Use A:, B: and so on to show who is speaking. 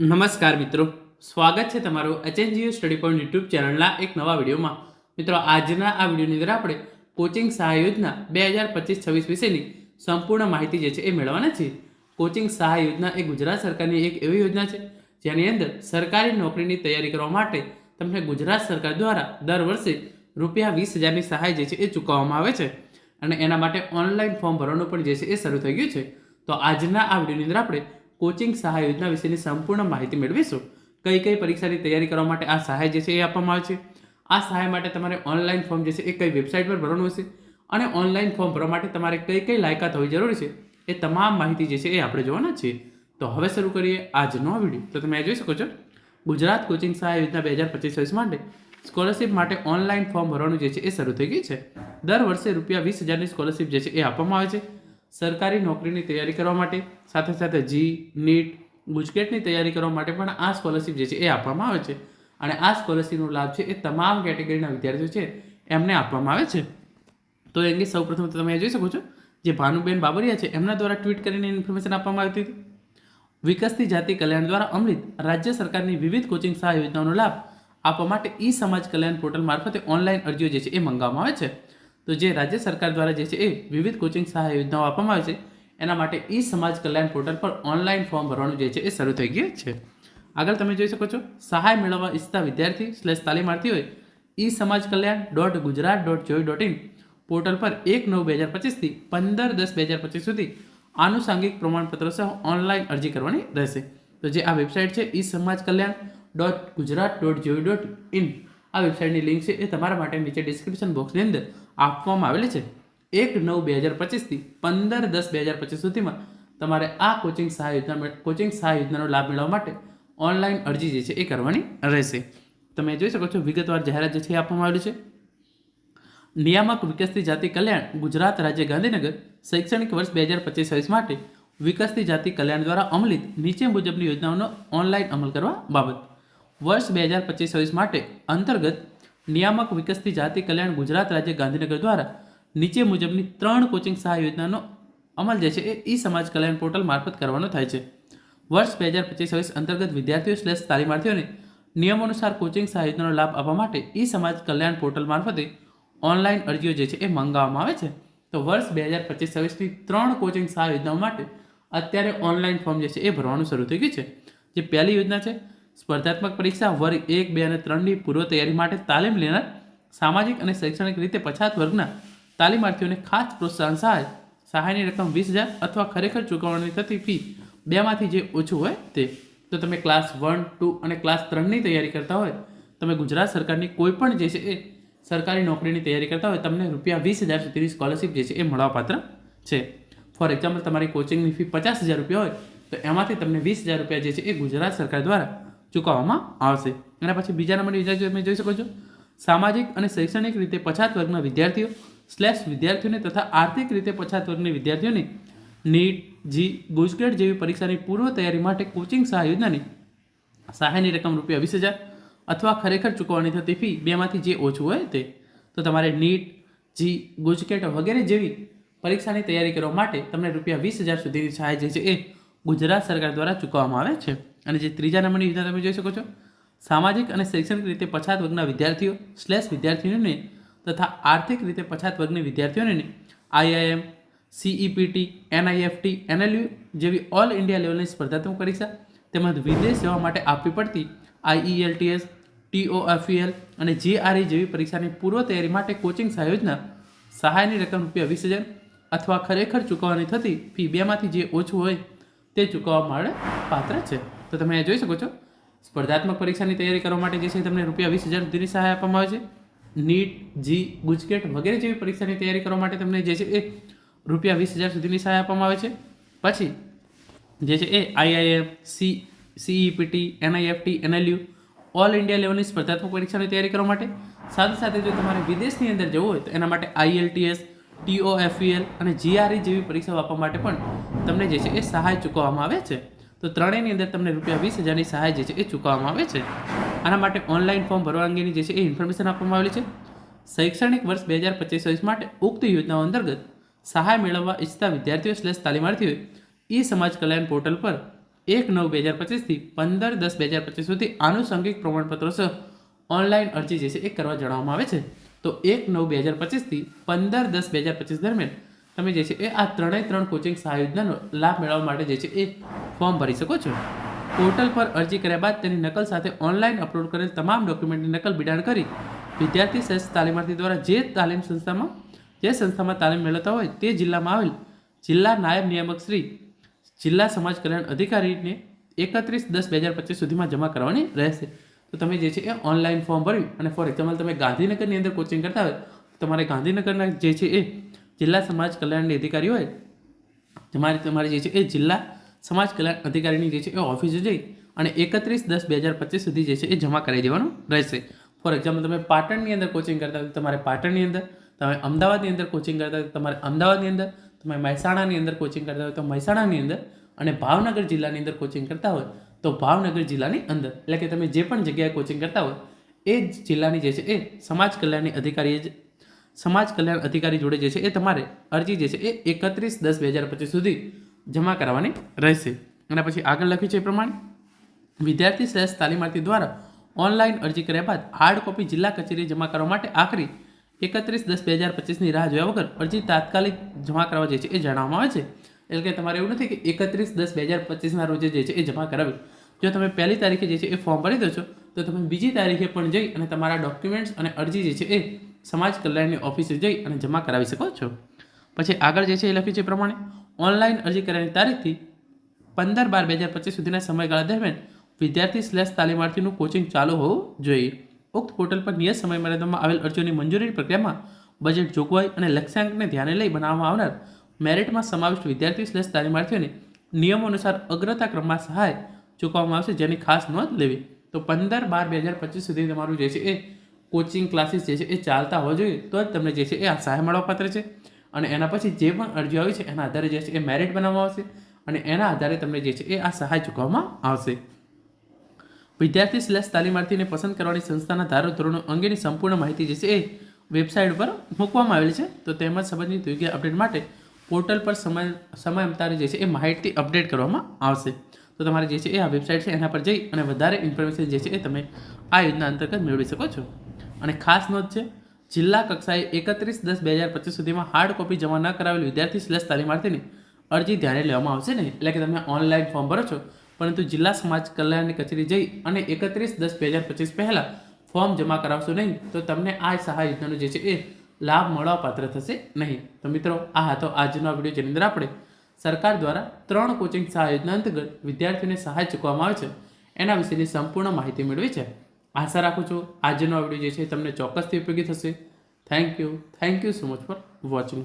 A: નમસ્કાર મિત્રો. સ્વાગત છે તમારું એચએનજીયુ સ્ટડી પોઈન્ટ યુટ્યુબ ચેનલના એક નવા વિડીયોમાં. મિત્રો, આજના આ વિડીયોની અંદર આપણે કોચિંગ સહાય યોજના બે હજાર પચીસ છવ્વીસ વિશેની સંપૂર્ણ માહિતી જે છે એ મેળવવાના છે કોચિંગ સહાય યોજના એ ગુજરાત સરકારની એક એવી યોજના છે, જેની અંદર સરકારી નોકરીની તૈયારી કરવા માટે તમને ગુજરાત સરકાર દ્વારા દર વર્ષે રૂપિયા વીસ હજારની સહાય જે છે એ ચૂકવવામાં આવે છે. અને એના માટે ઓનલાઈન ફોર્મ ભરવાનું પણ જે છે એ શરૂ થઈ ગયું છે. તો આજના આ વિડીયોની અંદર આપણે કોચિંગ સહાય યોજના વિશેની સંપૂર્ણ માહિતી મેળવીશું. કઈ કઈ પરીક્ષાની તૈયારી કરવા માટે આ સહાય જે છે એ આપવામાં આવે છે. આ સહાય માટે તમારે ઓનલાઈન ફોર્મ જે છે એ કઈ વેબસાઇટ પર ભરવાનું હશે અને ઓનલાઈન ફોર્મ ભરવા માટે તમારે કઈ કઈ લાયકાત હોવી જરૂરી છે એ તમામ માહિતી જે છે એ આપણે જોવાના છીએ. તો હવે શરૂ કરીએ આજનો વીડિયો. તો તમે જોઈ શકો છો. ગુજરાત કોચિંગ સહાય યોજના બે હજાર પચીસ માટે સ્કોલરશિપ માટે ઓનલાઈન ફોર્મ ભરવાનું જે છે એ શરૂ થઈ ગઈ છે. દર વર્ષે રૂપિયા વીસ હજારની સ્કોલરશિપ જે છે એ આપવામાં આવે છે. સરકારી નોકરીની તૈયારી કરવા માટે, સાથે સાથે જી, નીટ, ગુજકેટની તૈયારી કરવા માટે પણ આ સ્કોલરશિપ જે છે એ આપવામાં આવે છે. અને આ સ્કોલરશિપનો લાભ છે એ તમામ કેટેગરીના વિદ્યાર્થીઓ છે એમને આપવામાં આવે છે. તો એ અંગે સૌપ્રથમ તમે જોઈ શકો છો જે ભાનુબેન બાબરિયા છે એમના દ્વારા ટ્વીટ કરીને ઇન્ફોર્મેશન આપવામાં આવી હતી. વિકસતી જાતિ કલ્યાણ દ્વારા અમૃત રાજ્ય સરકારની વિવિધ કોચિંગ સહાય યોજનાઓનો લાભ આપવા માટે ઈ સમાજ કલ્યાણ પોર્ટલ મારફતે ઓનલાઈન અરજીઓ જે છે એ મંગાવવામાં આવે છે. તો જે રાજ્ય સરકાર દ્વારા જે છે એ વિવિધ કોચિંગ સહાય યોજનાઓ આપવામાં આવે છે, એના માટે ઈ સમાજ કલ્યાણ પોર્ટલ પર ઓનલાઈન ફોર્મ ભરવાનું જે છે એ શરૂ થઈ ગયું છે. આગળ તમે જોઈ શકો છો, સહાય મેળવવા ઈચ્છતા વિદ્યાર્થી સ્લેશ હોય e Samaj Kalyan dot Gujarat dot gov dot in portal પર એક નવ બે હજાર પચીસથી પંદર દસ બે હજાર પચીસ સુધી આનુષાંગિક પ્રમાણપત્ર સહ ઓનલાઈન અરજી કરવાની રહેશે. તો જે આ વેબસાઇટ છે, e Samaj Kalyan dot Gujarat dot gov dot in આ વેબસાઇટની લિંક છે એ તમારા માટે નીચે ડિસ્ક્રિપ્શન બોક્સની અંદર આપવામાં આવેલી છે. એક નવ બે હજાર પચીસથી પંદર દસ બે હજાર પચીસ સુધીમાં તમારે આ કોચિંગ સહાય યોજના કોચિંગ સહાય યોજનાનો લાભ મેળવવા માટે ઓનલાઈન અરજી જે છે એ કરવાની રહેશે. તમે જોઈ શકો છો વિગતવાર જાહેરાત જે છે આપવામાં આવેલી છે. નિયામક વિકસતી જાતિ કલ્યાણ ગુજરાત રાજ્ય ગાંધીનગર શૈક્ષણિક વર્ષ બે હજાર પચીસ છવ્વીસ માટે વિકસતી જાતિ કલ્યાણ દ્વારા અમલિત નીચે મુજબની યોજનાઓનો ઓનલાઈન અમલ કરવા બાબત. વર્ષ બે હજાર પચીસ છવ્વીસ માટે અંતર્ગત નિયામક વિકસતી જાતિ કલ્યાણ ગુજરાત રાજ્ય ગાંધીનગર દ્વારા નીચે મુજબની ત્રણ કોચિંગ સહાય યોજનાનો અમલ જે છે એ ઈ સમાજ કલ્યાણ પોર્ટલ મારફત કરવાનો થાય છે. વર્ષ બે હજાર પચીસ છવ્વીસ અંતર્ગત વિદ્યાર્થીઓ સ્લેશ તાલીમાર્થીઓને નિયમો અનુસાર કોચિંગ સહાય યોજનાનો લાભ આપવા માટે ઈ સમાજ કલ્યાણ પોર્ટલ મારફતે ઓનલાઈન અરજીઓ જે છે એ મંગાવવામાં આવે છે. તો વર્ષ બે હજાર પચીસ છવ્વીસની ત્રણ કોચિંગ સહાય યોજનાઓ માટે અત્યારે ઓનલાઈન ફોર્મ જે છે એ ભરવાનું શરૂ થઈ ગયું છે. જે પહેલી યોજના છે સ્પર્ધાત્મક પરીક્ષા વર્ગ એક, બે અને ત્રણની પૂર્વ તૈયારી માટે તાલીમ લેનાર સામાજિક અને શૈક્ષણિક રીતે પછાત વર્ગના તાલીમાર્થીઓને ખાસ પ્રોત્સાહન સહાય, સહાયની રકમ વીસ હજાર અથવા ખરેખર ચૂકવણી થતી ફી બેમાંથી જે ઓછું હોય તે. તો તમે ક્લાસ વન, ટુ અને ક્લાસ ત્રણની તૈયારી કરતા હોય, તમે ગુજરાત સરકારની કોઈ પણ જે છે એ સરકારી નોકરીની તૈયારી કરતા હોય, તમને રૂપિયા વીસ હજાર સુધીની સ્કોલરશિપ જે છે એ મળવાપાત્ર છે. ફોર એક્ઝામ્પલ, તમારી કોચિંગની ફી પચાસ હજાર રૂપિયા હોય, તો એમાંથી તમને વીસ હજાર રૂપિયા જે છે એ ગુજરાત સરકાર દ્વારા ચૂકવવામાં આવશે. એના પછી બીજા નંબરની યોજના તમે જોઈ શકો છો. સામાજિક અને શૈક્ષણિક રીતે પછાત વર્ગના વિદ્યાર્થીઓ સ્લેશ વિદ્યાર્થીઓને તથા આર્થિક રીતે પછાત વર્ગની વિદ્યાર્થીઓને નીટ જી ગુજકેટ જેવી પરીક્ષાની પૂર્વ તૈયારી માટે કોચિંગ સહાય યોજનાની સહાયની રકમ રૂપિયા વીસ હજાર અથવા ખરેખર ચૂકવવાની થતી ફી બેમાંથી જે ઓછું હોય તે. તો તમારે નીટ જી ગુજકેટ વગેરે જેવી પરીક્ષાની તૈયારી કરવા માટે તમને રૂપિયા વીસ હજાર સુધીની સહાય જે છે એ ગુજરાત સરકાર દ્વારા ચૂકવવામાં આવે છે. અને જે ત્રીજા નંબરની યોજના તમે જોઈ શકો છો, સામાજિક અને શૈક્ષણિક રીતે પછાત વર્ગના વિદ્યાર્થીઓ સ્લેશ વિદ્યાર્થીઓને તથા આર્થિક રીતે પછાત વર્ગની વિદ્યાર્થીઓને આઈઆઈએમ, સીઈપીટી, એનઆઈએફટી, એનએલયુ જેવી ઓલ ઇન્ડિયા લેવલની સ્પર્ધાત્મક પરીક્ષા તેમજ વિદેશ જવા માટે આપવી પડતી આઈઈએલટીએસ, ટીઓએફઈએલ અને જેઆરઈ જેવી પરીક્ષાની પૂર્વ તૈયારી માટે કોચિંગ સહયોજના સહાયની રકમ રૂપિયા વીસ હજાર અથવા ખરેખર ચૂકવવાની થતી ફી બેમાંથી જે ઓછું હોય તે ચૂકવવા માટે પાત્ર છે. તો તમે અહીંયા જોઈ શકો છો. સ્પર્ધાત્મક પરીક્ષાની તૈયારી કરવા માટે જે છે તમને રૂપિયા વીસ હજાર સુધીની સહાય આપવામાં આવે છે. નીટ, જી, ગુજકેટ વગેરે જેવી પરીક્ષાની તૈયારી કરવા માટે તમને જે છે એ રૂપિયા વીસ હજાર સુધીની સહાય આપવામાં આવે છે. પછી જે છે એ IIM C, CEPT, NIFT, NLU all India લેવલની સ્પર્ધાત્મક પરીક્ષાની તૈયારી કરવા માટે. સાથે સાથે જો તમારે વિદેશની અંદર જવું હોય તો એના માટે આઈએલટીએસ, ટીઓએફઈએલ અને જીઆરઈ જેવી પરીક્ષાઓ આપવા માટે પણ તમને જે છે એ સહાય ચૂકવવામાં આવે છે. તો ત્રણેયની અંદર તમને રૂપિયા વીસ હજારની સહાય જે છે એ ચૂકવવામાં આવે છે. આના માટે ઓનલાઈન ફોર્મ ભરવા અંગેની જે છે એ ઇન્ફોર્મેશન આપવામાં આવેલી છે. શૈક્ષણિક વર્ષ બે હજાર પચીસ છવ્વીસ માટે ઉક્ત યોજનાઓ અંતર્ગત સહાય મેળવવા ઈચ્છતા વિદ્યાર્થીઓ સ્લેશ તાલીમાર્થીઓએ ઈ સમાજ કલ્યાણ પોર્ટલ પર એક નવ બે હજાર પચીસથી પંદર દસ બે હજાર પચીસ સુધી આનુષંગિક પ્રમાણપત્રો સહ ઓનલાઈન અરજી જે છે એ કરવા જણાવવામાં આવે છે. તો એક નવ બે હજાર પચીસથી પંદર દસ બે હજાર પચીસ દરમિયાન તમે જે છે એ આ ત્રણેય ત્રણ કોચિંગ સહાય યોજનાનો લાભ મેળવવા માટે જે છે એ ફોર્મ ભરી શકો છો. પોર્ટલ પર અરજી કર્યા બાદ તેની નકલ સાથે ઓનલાઈન અપલોડ કરેલ તમામ ડોક્યુમેન્ટની નકલ બિડાણ કરી વિદ્યાર્થી શ્રેષ્ઠ તાલીમાર્થી દ્વારા જે તાલીમ સંસ્થામાં, જે સંસ્થામાં તાલીમ મેળવતા હોય તે જિલ્લામાં આવેલ જિલ્લા નાયબ નિયામક શ્રી, જિલ્લા સમાજ કલ્યાણ અધિકારીને એકત્રીસ દસ બે હજાર પચીસ સુધીમાં જમા કરવાની રહેશે. તો તમે જે છે એ ઓનલાઈન ફોર્મ ભર્યું અને ફોર એક્ઝામ્પલ તમે ગાંધીનગરની અંદર કોચિંગ કરતા હોય તમારે ગાંધીનગરના જે છે એ જિલ્લા સમાજ કલ્યાણની અધિકારી હોય, તમારે તમારે જે છે એ જિલ્લા સમાજ કલ્યાણ અધિકારીની જે છે એ ઓફિસે જઈ અને એકત્રીસ દસ બે હજાર પચીસ સુધી જે છે એ જમા કરાવી દેવાનું રહેશે. ફોર એક્ઝામ્પલ તમે પાટણની અંદર કોચિંગ કરતા હોય તમારે પાટણની અંદર, તમે અમદાવાદની અંદર કોચિંગ કરતા હોય તમારે અમદાવાદની અંદર, તમે મહેસાણાની અંદર કોચિંગ કરતા હોય તો મહેસાણાની અંદર અને ભાવનગર જિલ્લાની અંદર કોચિંગ કરતા હોય તો ભાવનગર જિલ્લાની અંદર. એટલે કે તમે જે પણ જગ્યાએ કોચિંગ કરતા હોય, એ જ જિલ્લાની જે છે એ સમાજ કલ્યાણની અધિકારીએ જ, સમાજ કલ્યાણ અધિકારી જોડે જે છે એ તમારે અરજી જે છે એ એકત્રીસ દસ બે હજાર પચીસ સુધી જમા કરાવવાની રહેશે. અને પછી આગળ લખ્યું છે એ પ્રમાણે, વિદ્યાર્થી શ્રેષ્ઠ તાલીમાર્થી દ્વારા ઓનલાઈન અરજી કર્યા બાદ હાર્ડ કોપી જિલ્લા કચેરીએ જમા કરવા માટે આખરી એકત્રીસ દસ બે હજાર પચીસની રાહ જોયા વગર અરજી તાત્કાલિક જમા કરવા જે છે એ જણાવવામાં આવે છે. એટલે કે તમારે એવું નથી કે એકત્રીસ દસ બે હજાર પચીસના રોજે જે છે એ જમા કરાવી. જો તમે પહેલી તારીખે જે છે એ ફોર્મ ભરી દો છો, તો તમે બીજી તારીખે પણ જઈ અને તમારા ડોક્યુમેન્ટ્સ અને અરજી જે છે એ સમાજ કલ્યાણની ઓફિસે જઈ અને જમા કરાવી શકો છો. પછી આગળ જે છે એ લખ્યું છે પ્રમાણે ઓનલાઈન અરજી કરવાની તારીખથી પંદર બાર બે હજાર પચીસ સુધીના સમયગાળા દરમિયાન વિદ્યાર્થી સ્લેશ તાલીમાર્થીનું કોચિંગ ચાલુ હોવું જોઈએ. ઉક્ત પોર્ટલ પર નિયત સમય મર્યાદામાં આવેલ અરજીઓની મંજૂરી પ્રક્રિયામાં બજેટ જોગવાઈ અને લક્ષ્યાંકને ધ્યાને લઈ બનાવવામાં આવનાર મેરિટમાં સમાવિષ્ટ વિદ્યાર્થી સ્લેશ તાલીમાર્થીઓને નિયમો અનુસાર અગ્રતા ક્રમમાં સહાય ચૂકવવામાં આવશે જેની ખાસ નોંધ લેવી. તો પંદર બાર બે હજાર પચીસ સુધી તમારું જે છે એ કોચિંગ ક્લાસીસ જે છે એ ચાલતા હોવા જોઈએ. તો જ તમને જે છે એ આ સહાય મળવાપાત્ર છે. અને એના પછી જે પણ અરજીઓ આવી છે, એના આધારે જે છે એ મેરિટ બનાવવામાં આવશે અને એના આધારે તમને જે છે એ આ સહાય ચૂકવવામાં આવશે. વિદ્યાર્થી સ્લેશ તાલીમાર્થીને પસંદ કરવાની સંસ્થાના ધારો ધોરણો અંગેની સંપૂર્ણ માહિતી જે છે એ વેબસાઇટ પર મૂકવામાં આવેલી છે. તો તેમજ સંબંધિત યોગ્ય અપડેટ માટે પોર્ટલ પર સમય સમય અંતરે જે છે એ માહિતી અપડેટ કરવામાં આવશે. તો તમારે જે છે એ આ વેબસાઇટ છે એના પર જઈ અને વધારે ઇન્ફોર્મેશન જે છે એ તમે આ યોજના અંતર્ગત મેળવી શકો છો. અને ખાસ નોંધ છે જિલ્લા કક્ષાએ એકત્રીસ દસ બે હજાર પચીસ સુધીમાં હાર્ડ કોપી જમા ન કરાવેલ વિદ્યાર્થી સ્લેશ તાલીમાર્થીની અરજી ધ્યાને લેવામાં આવશે નહીં. એટલે કે તમે ઓનલાઈન ફોર્મ ભરો છો. પરંતુ જિલ્લા સમાજ કલ્યાણની કચેરી જઈ અને એકત્રીસ દસ બે હજાર પચીસ પહેલાં ફોર્મ જમા કરાવશો નહીં, તો તમને આ સહાય યોજનાનો જે છે એ લાભ મળવા પાત્ર થશે નહીં. તો મિત્રો, આ હતો આજનો વીડિયો, જેની અંદર આપણે સરકાર દ્વારા ત્રણ કોચિંગ સહાય યોજના અંતર્ગત વિદ્યાર્થીઓને સહાય ચૂકવવામાં આવે છે. એના વિશેની સંપૂર્ણ માહિતી મેળવી છે. આશા રાખું છું આજનો આ વીડિયો જે છે તમને ચોક્કસથી ઉપયોગી થશે. Thank you thank you so much for watching